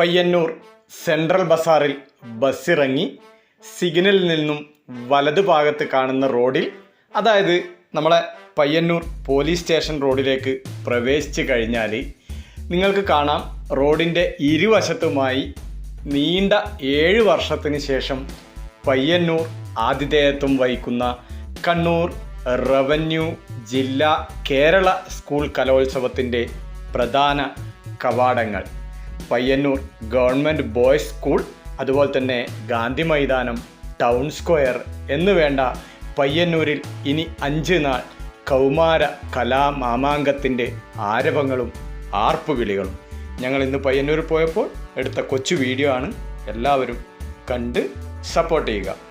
Payyanur central ബസാറിൽ ബസ്സിറങ്ങി സിഗ്നലിൽ നിന്നും വലതു ഭാഗത്ത് കാണുന്ന റോഡിൽ അതായത് നമ്മളെ പയ്യന്നൂർ പോലീസ് സ്റ്റേഷൻ റോഡിലേക്ക് പ്രവേശിച്ചു കഴിഞ്ഞാൽ നിങ്ങൾക്ക് കാണാം റോഡിന്റെ ഇരുവശത്തുമായി നീണ്ട ഏഴ് വർഷത്തിന് ശേഷം പയ്യന്നൂർ ആതിഥേയത്വം വഹിക്കുന്ന കണ്ണൂർ റവന്യൂ ജില്ലാ കേരള സ്കൂൾ കലോത്സവത്തിന്റെ പ്രധാന കവാടങ്ങൾ. പയ്യന്നൂർ ഗവൺമെന്റ് ബോയ്സ് സ്കൂൾ അതുപോലെ തന്നെ ഗാന്ധി മൈതാനം ടൗൺ സ്ക്വയർ എന്ന് വേണ്ട പയ്യന്നൂരിൽ ഇനി അഞ്ച് നാൾ കൗമാര കലാമാമാങ്കത്തിന്റെ ആരവങ്ങളും ആർപ്പുവിളികളും. ഞങ്ങൾ ഇന്ന് പയ്യന്നൂർ പോയപ്പോൾ എടുത്ത കൊച്ചു വീഡിയോ ആണ്. എല്ലാവരും കണ്ട് സപ്പോർട്ട് ചെയ്യുക.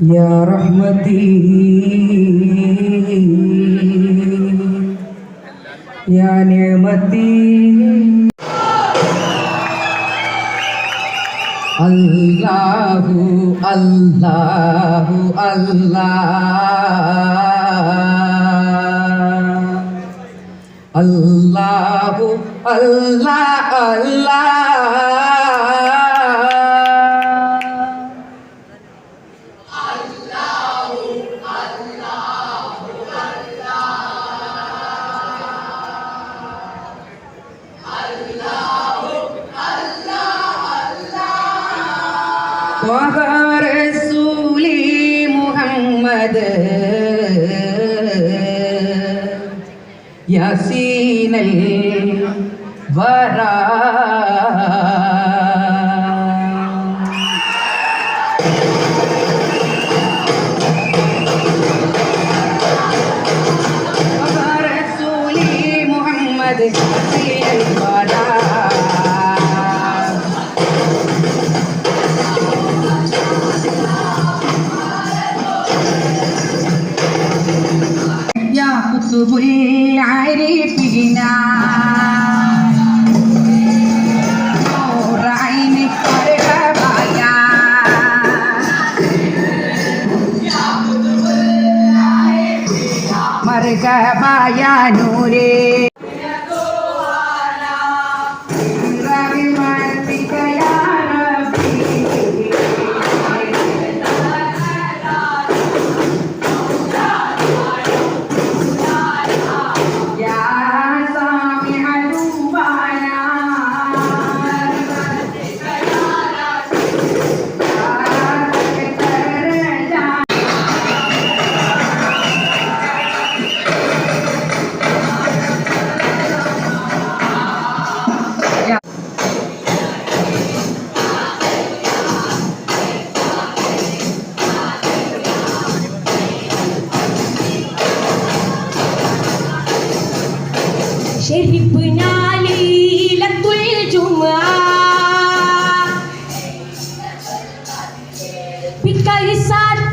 يا رحمتي يا نعمتي الله الله الله الله الله الله طه رسولي محمد. ياسين الورى رسولي محمد. ياسين الورى रे Pika isat